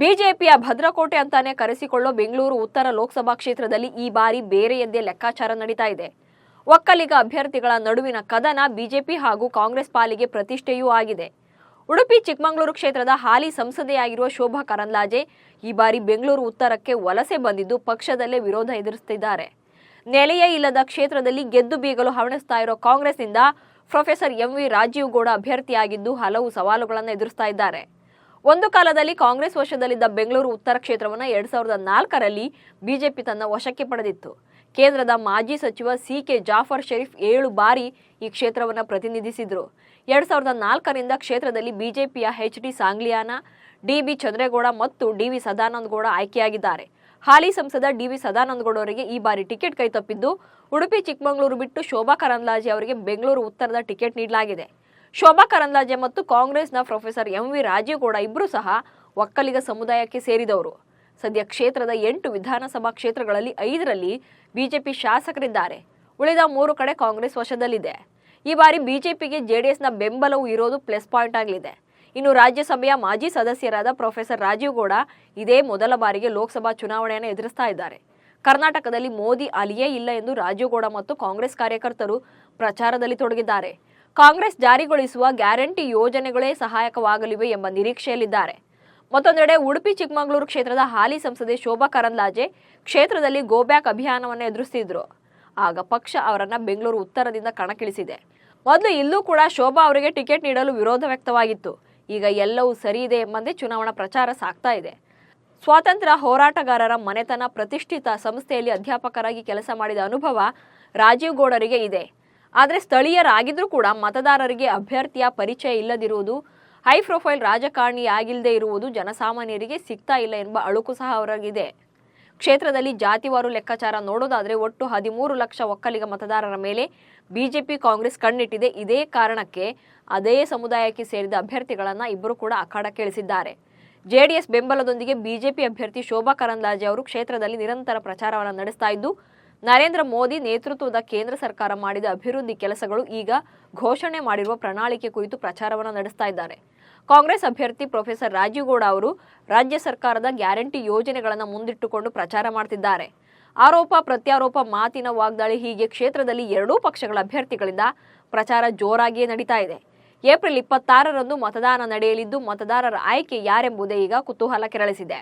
ಬಿಜೆಪಿಯ ಭದ್ರಕೋಟೆ ಅಂತಾನೆ ಕರೆಸಿಕೊಳ್ಳೋ ಬೆಂಗಳೂರು ಉತ್ತರ ಲೋಕಸಭಾ ಕ್ಷೇತ್ರದಲ್ಲಿ ಈ ಬಾರಿ ಬೇರೆ ಎಂದೇ ಲೆಕ್ಕಾಚಾರ ನಡೀತಾ ಇದೆ. ಒಕ್ಕಲಿಗ ಅಭ್ಯರ್ಥಿಗಳ ನಡುವಿನ ಕದನ ಬಿಜೆಪಿ ಹಾಗೂ ಕಾಂಗ್ರೆಸ್ ಪಾಲಿಗೆ ಪ್ರತಿಷ್ಠೆಯೂ ಆಗಿದೆ. ಉಡುಪಿ ಚಿಕ್ಕಮಗಳೂರು ಕ್ಷೇತ್ರದ ಹಾಲಿ ಸಂಸದೆಯಾಗಿರುವ ಶೋಭಾ ಕರಂದ್ಲಾಜೆ ಈ ಬಾರಿ ಬೆಂಗಳೂರು ಉತ್ತರಕ್ಕೆ ವಲಸೆ ಬಂದಿದ್ದು ಪಕ್ಷದಲ್ಲೇ ವಿರೋಧ ಎದುರಿಸುತ್ತಿದ್ದಾರೆ. ನೆಲೆಯೇ ಇಲ್ಲದ ಕ್ಷೇತ್ರದಲ್ಲಿ ಗೆದ್ದು ಬೀಗಲು ಹವಣಿಸ್ತಾ ಇರೋ ಕಾಂಗ್ರೆಸ್ನಿಂದ professor M V Rajeev Gowda ಅಭ್ಯರ್ಥಿಯಾಗಿದ್ದು ಹಲವು ಸವಾಲುಗಳನ್ನು ಎದುರಿಸ್ತಾ ಇದ್ದಾರೆ. ಒಂದು ಕಾಲದಲ್ಲಿ ಕಾಂಗ್ರೆಸ್ ವಶದಲ್ಲಿದ್ದ ಬೆಂಗಳೂರು ಉತ್ತರ ಕ್ಷೇತ್ರವನ್ನು ಎರಡ್ ಸಾವಿರದ ನಾಲ್ಕರಲ್ಲಿ ಬಿಜೆಪಿ ತನ್ನ ವಶಕ್ಕೆ ಪಡೆದಿತ್ತು. ಕೇಂದ್ರದ ಮಾಜಿ ಸಚಿವ ಸಿ ಕೆ ಜಾಫರ್ ಶರೀಫ್ ಏಳು ಬಾರಿ ಈ ಕ್ಷೇತ್ರವನ್ನು ಪ್ರತಿನಿಧಿಸಿದ್ರು. ಎರಡ್ ಸಾವಿರದ ನಾಲ್ಕರಿಂದ ಕ್ಷೇತ್ರದಲ್ಲಿ ಬಿಜೆಪಿಯ H D Sangliana, D B Chandregowda ಮತ್ತು ಡಿ ವಿ ಸದಾನಂದ ಗೌಡ ಆಯ್ಕೆಯಾಗಿದ್ದಾರೆ. ಹಾಲಿ ಸಂಸದ ಡಿ ವಿ ಸದಾನಂದ ಗೌಡ ಅವರಿಗೆ ಈ ಬಾರಿ ಟಿಕೆಟ್ ಕೈತಪ್ಪಿದ್ದು, ಉಡುಪಿ ಚಿಕ್ಕಮಗಳೂರು ಬಿಟ್ಟು ಶೋಭಾ ಕರಂದ್ಲಾಜೆ ಅವರಿಗೆ ಬೆಂಗಳೂರು ಉತ್ತರದ ಟಿಕೆಟ್ ನೀಡಲಾಗಿದೆ. ಶೋಭಾ ಕರಂದ್ಲಾಜೆ ಮತ್ತು ಕಾಂಗ್ರೆಸ್ನ professor M V Rajeev Gowda ಇಬ್ಬರು ಸಹ ಒಕ್ಕಲಿಗ ಸಮುದಾಯಕ್ಕೆ ಸೇರಿದವರು. ಸದ್ಯ ಕ್ಷೇತ್ರದ ಎಂಟು ವಿಧಾನಸಭಾ ಕ್ಷೇತ್ರಗಳಲ್ಲಿ ಐದರಲ್ಲಿ ಬಿಜೆಪಿ ಶಾಸಕರಿದ್ದಾರೆ. ಉಳಿದ ಮೂರು ಕಡೆ ಕಾಂಗ್ರೆಸ್ ವಶದಲ್ಲಿದೆ. ಈ ಬಾರಿ ಬಿಜೆಪಿಗೆ ಜೆಡಿಎಸ್ನ ಬೆಂಬಲವೂ ಇರೋದು ಪ್ಲಸ್ ಪಾಯಿಂಟ್ ಆಗಲಿದೆ ಇನ್ನು ರಾಜ್ಯಸಭೆಯ ಮಾಜಿ ಸದಸ್ಯರಾದ ಪ್ರೊಫೆಸರ್ ರಾಜೀವ್ ಗೌಡ ಇದೇ ಮೊದಲ ಬಾರಿಗೆ ಲೋಕಸಭಾ ಚುನಾವಣೆಯನ್ನು ಎದುರಿಸ್ತಾ ಇದ್ದಾರೆ. ಕರ್ನಾಟಕದಲ್ಲಿ ಮೋದಿ ಅಲಿಯೇ ಇಲ್ಲ ಎಂದು ರಾಜೀವ್ ಗೌಡ ಮತ್ತು ಕಾಂಗ್ರೆಸ್ ಕಾರ್ಯಕರ್ತರು ಪ್ರಚಾರದಲ್ಲಿ ತೊಡಗಿದ್ದಾರೆ. ಕಾಂಗ್ರೆಸ್ ಜಾರಿಗೊಳಿಸುವ ಗ್ಯಾರಂಟಿ ಯೋಜನೆಗಳೇ ಸಹಾಯಕವಾಗಲಿವೆ ಎಂಬ ನಿರೀಕ್ಷೆಯಲ್ಲಿದ್ದಾರೆ. ಮತ್ತೊಂದೆಡೆ ಉಡುಪಿ ಚಿಕ್ಕಮಗಳೂರು ಕ್ಷೇತ್ರದ ಹಾಲಿ ಸಂಸದೆ ಶೋಭಾ ಕರಂದ್ಲಾಜೆ ಕ್ಷೇತ್ರದಲ್ಲಿ ಗೋಬ್ಯಾಕ್ ಅಭಿಯಾನವನ್ನು ಎದುರಿಸ್ತಿದ್ರು. ಆಗ ಪಕ್ಷ ಅವರನ್ನು ಬೆಂಗಳೂರು ಉತ್ತರದಿಂದ ಕಣಕ್ಕಿಳಿಸಿದೆ. ಮೊದಲು ಇಲ್ಲೂ ಕೂಡ ಶೋಭಾ ಅವರಿಗೆ ಟಿಕೆಟ್ ನೀಡಲು ವಿರೋಧ ವ್ಯಕ್ತವಾಗಿತ್ತು. ಈಗ ಎಲ್ಲವೂ ಸರಿ ಇದೆ ಎಂಬಂತೆ ಚುನಾವಣಾ ಪ್ರಚಾರ ಸಾಗ್ತಾ ಇದೆ. ಸ್ವಾತಂತ್ರ್ಯ ಹೋರಾಟಗಾರರ ಮನೆತನ ಪ್ರತಿಷ್ಠಿತ ಸಂಸ್ಥೆಯಲ್ಲಿ ಅಧ್ಯಾಪಕರಾಗಿ ಕೆಲಸ ಮಾಡಿದ ಅನುಭವ ರಾಜೀವ್ ಗೌಡರಿಗೆ ಇದೆ. ಆದರೆ ಸ್ಥಳೀಯರಾಗಿದ್ರೂ ಕೂಡ ಮತದಾರರಿಗೆ ಅಭ್ಯರ್ಥಿಯ ಪರಿಚಯ ಇಲ್ಲದಿರುವುದು, ಹೈ ಪ್ರೊಫೈಲ್ ರಾಜಕಾರಣಿಯಾಗಿಲ್ಲದೆ ಇರುವುದು ಜನಸಾಮಾನ್ಯರಿಗೆ ಸಿಗ್ತಾ ಇಲ್ಲ ಎಂಬ ಅಳುಕು ಸಹ ಅವರಿಗಿದೆ. ಕ್ಷೇತ್ರದಲ್ಲಿ ಜಾತಿವಾರು ಲೆಕ್ಕಾಚಾರ ನೋಡೋದಾದರೆ ಒಟ್ಟು ಹದಿಮೂರು ಲಕ್ಷ ಒಕ್ಕಲಿಗ ಮತದಾರರ ಮೇಲೆ ಬಿಜೆಪಿ ಕಾಂಗ್ರೆಸ್ ಕಣ್ಣಿಟ್ಟಿದೆ. ಇದೇ ಕಾರಣಕ್ಕೆ ಅದೇ ಸಮುದಾಯಕ್ಕೆ ಸೇರಿದ ಅಭ್ಯರ್ಥಿಗಳನ್ನು ಇಬ್ಬರು ಕೂಡ ಅಖಾಡ ಕೇಳಿಸಿದ್ದಾರೆ. ಜೆಡಿಎಸ್ ಬೆಂಬಲದೊಂದಿಗೆ ಬಿಜೆಪಿ ಅಭ್ಯರ್ಥಿ ಶೋಭಾ ಕರಂದ್ಲಾಜೆ ಅವರು ಕ್ಷೇತ್ರದಲ್ಲಿ ನಿರಂತರ ಪ್ರಚಾರವನ್ನು ನಡೆಸ್ತಾ ಇದ್ದು ನರೇಂದ್ರ ಮೋದಿ ನೇತೃತ್ವದ ಕೇಂದ್ರ ಸರ್ಕಾರ ಮಾಡಿದ ಅಭಿವೃದ್ಧಿ ಕೆಲಸಗಳು ಈಗ ಘೋಷಣೆ ಮಾಡಿರುವ ಪ್ರಣಾಳಿಕೆ ಕುರಿತು ಪ್ರಚಾರವನ್ನು ನಡೆಸ್ತಾ ಇದ್ದಾರೆ. ಕಾಂಗ್ರೆಸ್ ಅಭ್ಯರ್ಥಿ ಪ್ರೊಫೆಸರ್ ರಾಜೀವ್ಗೌಡ ಅವರು ರಾಜ್ಯ ಸರ್ಕಾರದ ಗ್ಯಾರಂಟಿ ಯೋಜನೆಗಳನ್ನು ಮುಂದಿಟ್ಟುಕೊಂಡು ಪ್ರಚಾರ ಮಾಡ್ತಿದ್ದಾರೆ. ಆರೋಪ, ಪ್ರತ್ಯಾರೋಪ, ಮಾತಿನ ವಾಗ್ದಾಳಿ ಹೀಗೆ ಕ್ಷೇತ್ರದಲ್ಲಿ ಎರಡೂ ಪಕ್ಷಗಳ ಅಭ್ಯರ್ಥಿಗಳಿಂದ ಪ್ರಚಾರ ಜೋರಾಗಿಯೇ ನಡೀತಾ ಇದೆ. ಏಪ್ರಿಲ್ ಇಪ್ಪತ್ತಾರರಂದು ಮತದಾನ ನಡೆಯಲಿದ್ದು, ಮತದಾರರ ಆಯ್ಕೆ ಯಾರೆಂಬುದೇ ಈಗ ಕುತೂಹಲ ಕೆರಳಿಸಿದೆ.